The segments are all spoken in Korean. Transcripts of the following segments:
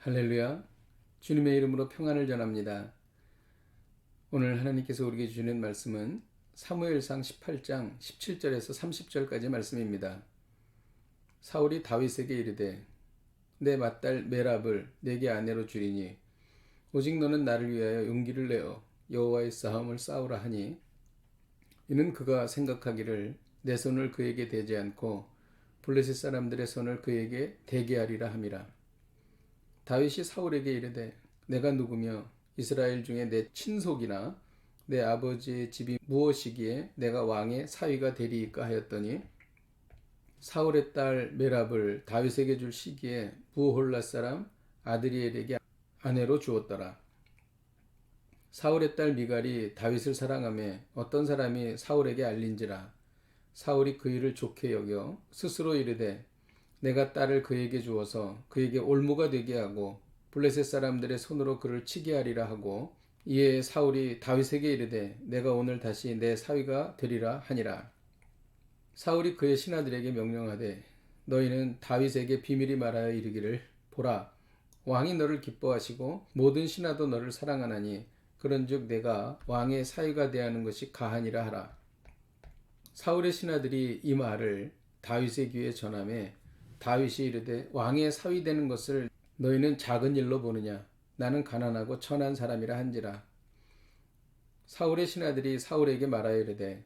할렐루야. 주님의 이름으로 평안을 전합니다. 오늘 하나님께서 우리에게 주시는 말씀은 사무엘상 18장 17절에서 30절까지 말씀입니다. 사울이 다윗에게 이르되 내 맏딸 메랍을 내게 아내로 주리니 오직 너는 나를 위하여 용기를 내어 여호와의 싸움을 싸우라 하니 이는 그가 생각하기를 내 손을 그에게 대지 않고 블레셋 사람들의 손을 그에게 대게 하리라 함이라. 다윗이 사울에게 이르되 내가 누구며 이스라엘 중에 내 친속이나 내 아버지의 집이 무엇이기에 내가 왕의 사위가 되리이까 하였더니 사울의 딸 메랍을 다윗에게 줄 시기에 부홀라 사람 아드리엘에게 아내로 주었더라. 사울의 딸 미갈이 다윗을 사랑하며 어떤 사람이 사울에게 알린지라 사울이 그 일을 좋게 여겨 스스로 이르되 내가 딸을 그에게 주어서 그에게 올무가 되게 하고 블레셋 사람들의 손으로 그를 치게 하리라 하고 이에 사울이 다윗에게 이르되 내가 오늘 다시 내 사위가 되리라 하니라. 사울이 그의 신하들에게 명령하되 너희는 다윗에게 비밀이 말하여 이르기를 보라. 왕이 너를 기뻐하시고 모든 신하도 너를 사랑하나니 그런즉 내가 왕의 사위가 대하는 것이 가하니라 하라. 사울의 신하들이 이 말을 다윗의 귀에 전함에 다윗이 이르되 왕의 사위 되는 것을 너희는 작은 일로 보느냐? 나는 가난하고 천한 사람이라 한지라. 사울의 신하들이 사울에게 말하여 이르되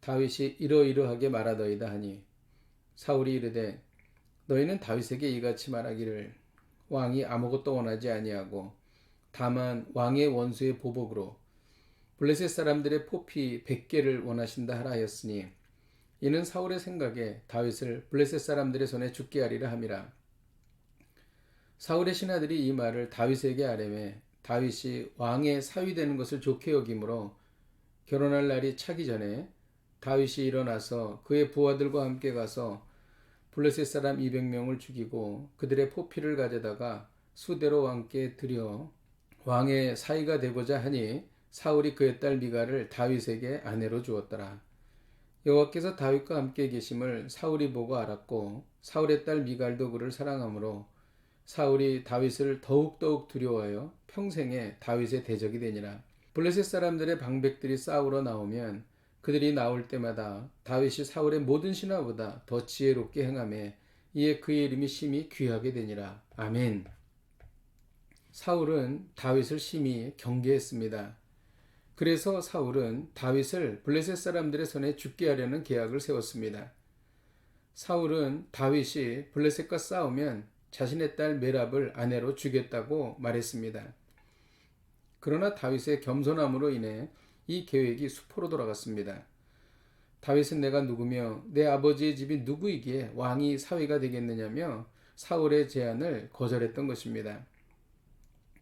다윗이 이러이러하게 말하더이다 하니 사울이 이르되 너희는 다윗에게 이같이 말하기를 왕이 아무것도 원하지 아니하고 다만 왕의 원수의 보복으로 블레셋 사람들의 포피 100개를 원하신다 하라 하였으니 이는 사울의 생각에 다윗을 블레셋 사람들의 손에 죽게 하리라 함이라. 사울의 신하들이 이 말을 다윗에게 아뢰매 다윗이 왕의 사위 되는 것을 좋게 여기므로 결혼할 날이 차기 전에 다윗이 일어나서 그의 부하들과 함께 가서 블레셋 사람 200명을 죽이고 그들의 포피를 가져다가 수대로 왕께 드려 왕의 사위가 되고자 하니 사울이 그의 딸 미가를 다윗에게 아내로 주었더라. 여호와께서 다윗과 함께 계심을 사울이 보고 알았고 사울의 딸 미갈도 그를 사랑하므로 사울이 다윗을 더욱더욱 두려워하여 평생에 다윗의 대적이 되니라. 블레셋 사람들의 방백들이 싸우러 나오면 그들이 나올 때마다 다윗이 사울의 모든 신하보다 더 지혜롭게 행함에 이에 그의 이름이 심히 귀하게 되니라. 아멘. 사울은 다윗을 심히 경계했습니다. 그래서 사울은 다윗을 블레셋 사람들의 손에 죽게 하려는 계약을 세웠습니다. 사울은 다윗이 블레셋과 싸우면 자신의 딸 메랍을 아내로 주겠다고 말했습니다. 그러나 다윗의 겸손함으로 인해 이 계획이 수포로 돌아갔습니다. 다윗은 내가 누구며 내 아버지의 집이 누구이기에 왕이 사위가 되겠느냐며 사울의 제안을 거절했던 것입니다.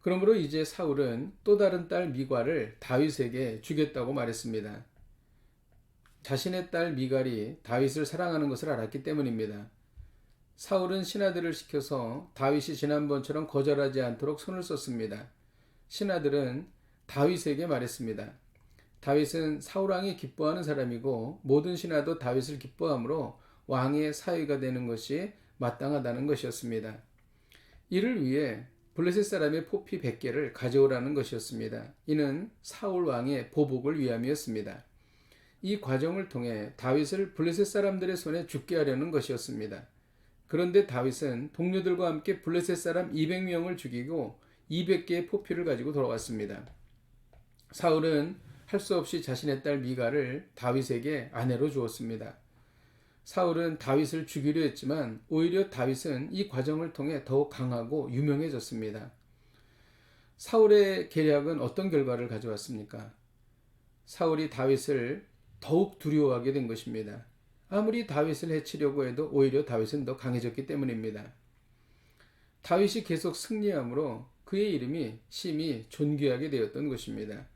그러므로 이제 사울은 또 다른 딸 미갈을 다윗에게 주겠다고 말했습니다. 자신의 딸 미갈이 다윗을 사랑하는 것을 알았기 때문입니다. 사울은 신하들을 시켜서 다윗이 지난번처럼 거절하지 않도록 손을 썼습니다. 신하들은 다윗에게 말했습니다. 다윗은 사울왕이 기뻐하는 사람이고 모든 신하도 다윗을 기뻐하므로 왕의 사위가 되는 것이 마땅하다는 것이었습니다. 이를 위해 블레셋 사람의 포피 100개를 가져오라는 것이었습니다. 이는 사울 왕의 보복을 위함이었습니다. 이 과정을 통해 다윗을 블레셋 사람들의 손에 죽게 하려는 것이었습니다. 그런데 다윗은 동료들과 함께 블레셋 사람 200명을 죽이고 200개의 포피를 가지고 돌아왔습니다. 사울은 할 수 없이 자신의 딸 미가를 다윗에게 아내로 주었습니다. 사울은 다윗을 죽이려 했지만 오히려 다윗은 이 과정을 통해 더욱 강하고 유명해졌습니다. 사울의 계략은 어떤 결과를 가져왔습니까? 사울이 다윗을 더욱 두려워하게 된 것입니다. 아무리 다윗을 해치려고 해도 오히려 다윗은 더 강해졌기 때문입니다. 다윗이 계속 승리함으로 그의 이름이 심히 존귀하게 되었던 것입니다.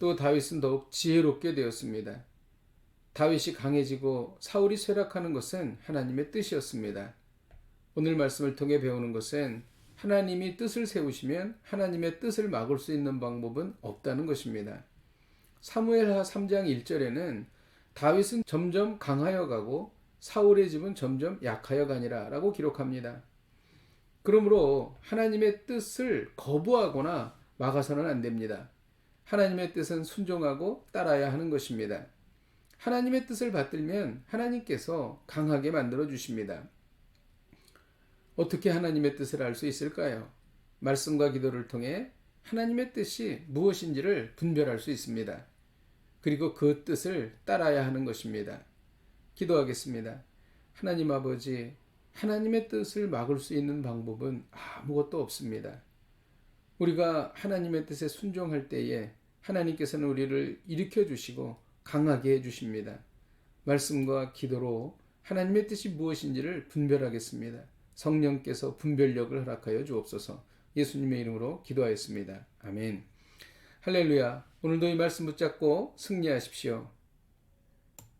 또 다윗은 더욱 지혜롭게 되었습니다. 다윗이 강해지고 사울이 쇠락하는 것은 하나님의 뜻이었습니다. 오늘 말씀을 통해 배우는 것은 하나님이 뜻을 세우시면 하나님의 뜻을 막을 수 있는 방법은 없다는 것입니다. 사무엘하 3장 1절에는 다윗은 점점 강하여 가고 사울의 집은 점점 약하여 가니라 라고 기록합니다. 그러므로 하나님의 뜻을 거부하거나 막아서는 안 됩니다. 하나님의 뜻은 순종하고 따라야 하는 것입니다. 하나님의 뜻을 받들면 하나님께서 강하게 만들어 주십니다. 어떻게 하나님의 뜻을 알 수 있을까요? 말씀과 기도를 통해 하나님의 뜻이 무엇인지를 분별할 수 있습니다. 그리고 그 뜻을 따라야 하는 것입니다. 기도하겠습니다. 하나님 아버지, 하나님의 뜻을 막을 수 있는 방법은 아무것도 없습니다. 우리가 하나님의 뜻에 순종할 때에 하나님께서는 우리를 일으켜 주시고 강하게 해 주십니다. 말씀과 기도로 하나님의 뜻이 무엇인지를 분별하겠습니다. 성령께서 분별력을 허락하여 주옵소서. 예수님의 이름으로 기도하였습니다. 아멘. 할렐루야. 오늘도 이 말씀 붙잡고 승리하십시오.